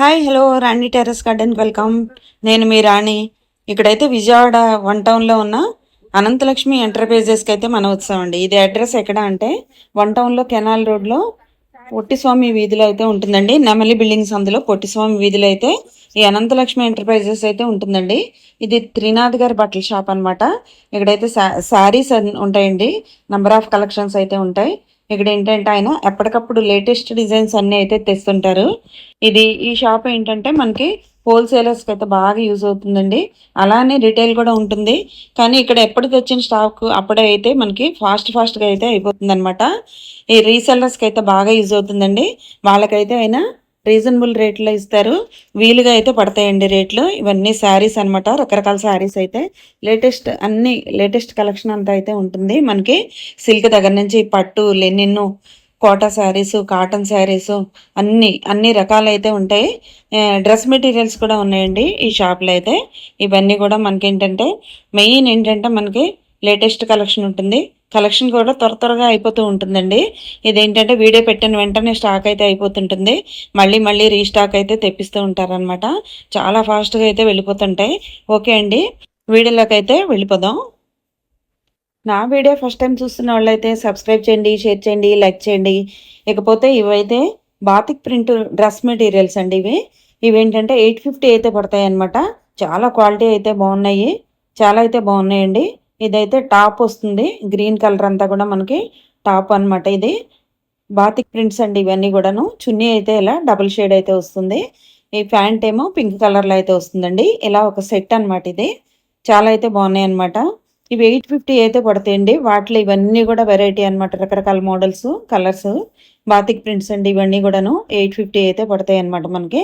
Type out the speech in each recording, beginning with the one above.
Hi hello Rani terrace garden welcome నేను మీ రాణి. ఇక్కడైతే విజయవాడ వన్ టౌన్లో ఉన్న అనంతలక్ష్మి ఎంటర్ప్రైజెస్కి అయితే మనోత్సవం అండి. ఇది అడ్రస్ ఎక్కడ అంటే వన్ టౌన్లో కెనాల్ రోడ్లో పొట్టిస్వామి వీధిలో అయితే ఉంటుందండి. నెమలి బిల్డింగ్స్ అందులో పొట్టిస్వామి వీధిలో అయితే ఈ అనంతలక్ష్మి ఎంటర్ప్రైజెస్ అయితే ఉంటుందండి. ఇది త్రినాథ్ గారి బట్టల షాప్ అన్నమాట. ఇక్కడైతే శారీస్ ఉంటాయండి. నంబర్ ఆఫ్ కలెక్షన్స్ అయితే ఉంటాయి. ఇక్కడ ఏంటంటే ఆయన ఎప్పటికప్పుడు లేటెస్ట్ డిజైన్స్ అన్ని అయితే తెస్తుంటారు. ఇది ఈ షాప్ ఏంటంటే మనకి హోల్సేలర్స్కి అయితే బాగా యూజ్ అవుతుందండి. అలానే రిటైల్ కూడా ఉంటుంది. కానీ ఇక్కడ ఎప్పటికి తెచ్చిన స్టాక్ అప్పుడే అయితే మనకి ఫాస్ట్ ఫాస్ట్గా అయితే అయిపోతుంది అనమాట ఈ రీసెల్లర్స్కి అయితే బాగా యూజ్ అవుతుందండి. వాళ్ళకైతే అయినా రీజనబుల్ రేట్లో ఇస్తారు. వీలుగా అయితే పడతాయండి రేట్లు. ఇవన్నీ శారీస్ అనమాట రకరకాల శారీస్ అయితే. లేటెస్ట్ అన్ని లేటెస్ట్ కలెక్షన్ అంతా అయితే ఉంటుంది. మనకి సిల్క్ దగ్గర నుంచి పట్టు లెనిన్ కోటా శారీస్ కాటన్ శారీస్ అన్ని అన్ని రకాలైతే ఉంటాయి. డ్రెస్ మెటీరియల్స్ కూడా ఉన్నాయండి ఈ షాప్లో అయితే. ఇవన్నీ కూడా మనకి ఏంటంటే మెయిన్ ఏంటంటే మనకి లేటెస్ట్ కలెక్షన్ ఉంటుంది. కలెక్షన్ కూడా త్వర త్వరగా అయిపోతూ ఉంటుందండి. ఇదేంటంటే వీడియో పెట్టిన వెంటనే స్టాక్ అయితే అయిపోతుంటుంది. మళ్ళీ మళ్ళీ రీస్టాక్ అయితే తెప్పిస్తూ ఉంటారనమాట చాలా ఫాస్ట్గా అయితే వెళ్ళిపోతుంటాయి. ఓకే అండి. వీడియోలోకి అయితే వెళ్ళిపోదాం. నా వీడియో ఫస్ట్ టైం చూస్తున్న వాళ్ళైతే సబ్స్క్రైబ్ చేయండి షేర్ చేయండి లైక్ చేయండి. ఇకపోతే ఇవైతే బాతిక్ ప్రింట్ డ్రెస్ మెటీరియల్స్ అండి ఇవి. ఇవేంటంటే ఎయిట్ ఫిఫ్టీ అయితే పడతాయి అనమాట చాలా క్వాలిటీ అయితే బాగున్నాయి. చాలా అయితే బాగున్నాయండి. ఇదైతే టాప్ వస్తుంది. గ్రీన్ కలర్ అంతా కూడా మనకి టాప్ అనమాట ఇది. బాతిక్ ప్రింట్స్ అండి ఇవన్నీ కూడాను. చున్నీ అయితే ఇలా డబుల్ షేడ్ అయితే వస్తుంది. ఈ ప్యాంట్ ఏమో పింక్ కలర్లో అయితే వస్తుందండి. ఇలా ఒక సెట్ అనమాట ఇది. చాలా అయితే బాగున్నాయి అనమాట ఇవి ఎయిట్ ఫిఫ్టీ అయితే పడతాయండి. వాటిలో ఇవన్నీ కూడా వెరైటీ అనమాట రకరకాల మోడల్స్ కలర్స్ బాతిక్ ప్రింట్స్ అండి ఇవన్నీ కూడాను ఎయిట్ ఫిఫ్టీ అయితే పడతాయి అనమాట మనకి.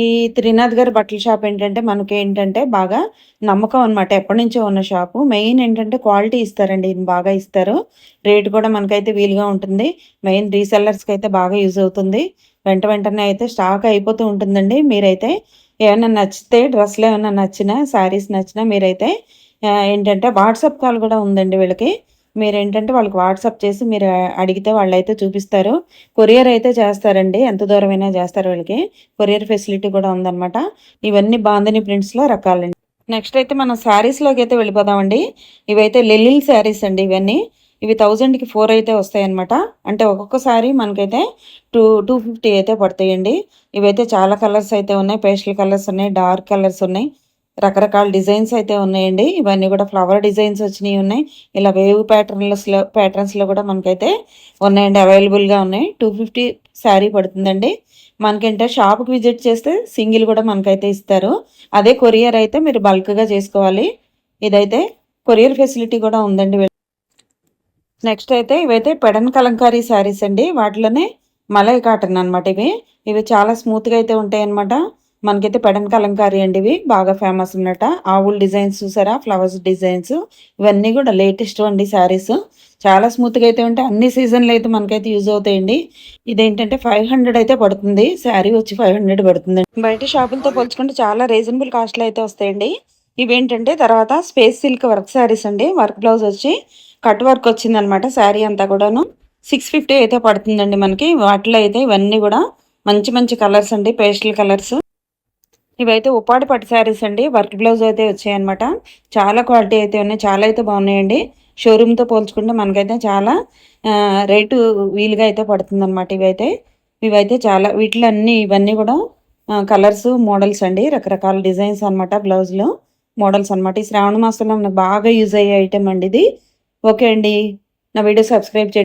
ఈ త్రినాథ్ గారి బట్టల షాప్ ఏంటంటే మనకి ఏంటంటే బాగా నమ్మకం అనమాట ఎప్పటి నుంచో ఉన్న షాపు మెయిన్ ఏంటంటే క్వాలిటీ ఇస్తారండి. ఇది బాగా ఇస్తారు. రేట్ కూడా మనకైతే వీలుగా ఉంటుంది. మెయిన్ రీసెల్లర్స్కి అయితే బాగా యూజ్ అవుతుంది. వెంట వెంటనే అయితే స్టాక్ అయిపోతూ ఉంటుందండి. మీరైతే ఏమైనా నచ్చితే డ్రెస్లు ఏమైనా నచ్చినా శారీస్ నచ్చినా మీరైతే ఏంటంటే వాట్సాప్ కాల్ కూడా ఉందండి వీళ్ళకి. మీరు ఏంటంటే వాళ్ళకి వాట్సాప్ చేసి మీరు అడిగితే వాళ్ళు అయితే చూపిస్తారు. కొరియర్ అయితే చేస్తారండి. ఎంత దూరమైనా చేస్తారు వీళ్ళకి. కొరియర్ ఫెసిలిటీ కూడా ఉందన్నమాట. ఇవన్నీ బాందని ప్రింట్స్లో రకాలండి. నెక్స్ట్ అయితే మనం శారీస్లోకి అయితే వెళ్ళిపోదామండి. ఇవైతే లిల్లిల్ శారీస్ అండి ఇవన్నీ. ఇవి థౌజండ్కి ఫోర్ అయితే వస్తాయన్నమాట. అంటే ఒక్కొక్క శారీ మనకైతే టూ టూ ఫిఫ్టీ అయితే పడతాయండి. ఇవైతే చాలా కలర్స్ అయితే ఉన్నాయి. పేస్టల్ కలర్స్ ఉన్నాయి. డార్క్ కలర్స్ ఉన్నాయి. రకరకాల డిజైన్స్ అయితే ఉన్నాయండి. ఇవన్నీ కూడా ఫ్లవర్ డిజైన్స్ వచ్చినవి ఉన్నాయి. ఇలా వేవ్ ప్యాటర్న్స్లో ప్యాటర్న్స్లో కూడా మనకైతే ఉన్నాయండి. అవైలబుల్గా ఉన్నాయి. టూ ఫిఫ్టీ శారీ పడుతుందండి. మనకంటే షాప్కి విజిట్ చేస్తే సింగిల్ కూడా మనకైతే ఇస్తారు. అదే కొరియర్ అయితే మీరు బల్క్గా చేసుకోవాలి. ఇదైతే కొరియర్ ఫెసిలిటీ కూడా ఉందండి. నెక్స్ట్ అయితే ఇవైతే పెడన్ కలంకారీ శారీస్ అండి. వాటిలోనే మలై కాటన్ అనమాట ఇవి. ఇవి చాలా స్మూత్గా అయితే ఉంటాయి అన్నమాట మనకైతే పెడన్ కలంకారీ అండి ఇవి బాగా ఫేమస్ ఉన్నట. ఆవుల్ డిజైన్స్ చూసారా? Flowers designs. ఇవన్నీ కూడా లేటెస్ట్ అండి శారీస్ చాలా స్మూత్గా అయితే ఉంటాయి. అన్ని సీజన్లు అయితే మనకైతే యూజ్ అవుతాయండి. ఇదేంటంటే ఫైవ్ హండ్రెడ్ అయితే పడుతుంది. శారీ వచ్చి ఫైవ్ హండ్రెడ్ పడుతుంది. బయట షాపులతో పోల్చుకుంటే చాలా రీజనబుల్ కాస్ట్లో అయితే వస్తాయండి. ఇవేంటంటే తర్వాత స్పేస్ సిల్క్ వర్క్ శారీస్ అండి. వర్క్ బ్లౌజ్ వచ్చి కట్ వర్క్ వచ్చిందనమాట శారీ అంతా కూడాను. సిక్స్ ఫిఫ్టీ అయితే పడుతుందండి మనకి. వాటిలో అయితే ఇవన్నీ కూడా మంచి మంచి కలర్స్ అండి. పేస్టల్ కలర్స్ ఇవైతే ఉపాడి పట్టు శారీస్ అండి. వర్క్ బ్లౌజ్ అయితే వచ్చాయన్నమాట. చాలా క్వాలిటీ అయితే ఉన్నాయి. చాలా అయితే బాగున్నాయండి. షోరూమ్తో పోల్చుకుంటే మనకైతే చాలా రేటు వీలుగా అయితే పడుతుంది అనమాట ఇవైతే. ఇవైతే చాలా వీటిలో అన్ని ఇవన్నీ కూడా కలర్స్ మోడల్స్ అండి. రకరకాల డిజైన్స్ అనమాట బ్లౌజ్లో మోడల్స్ అనమాట ఈ శ్రావణ మాసంలో మనకు బాగా యూజ్ అయ్యే ఐటెం అండి ఇది. ఓకే అండి. నా వీడియో సబ్స్క్రైబ్ చేయండి.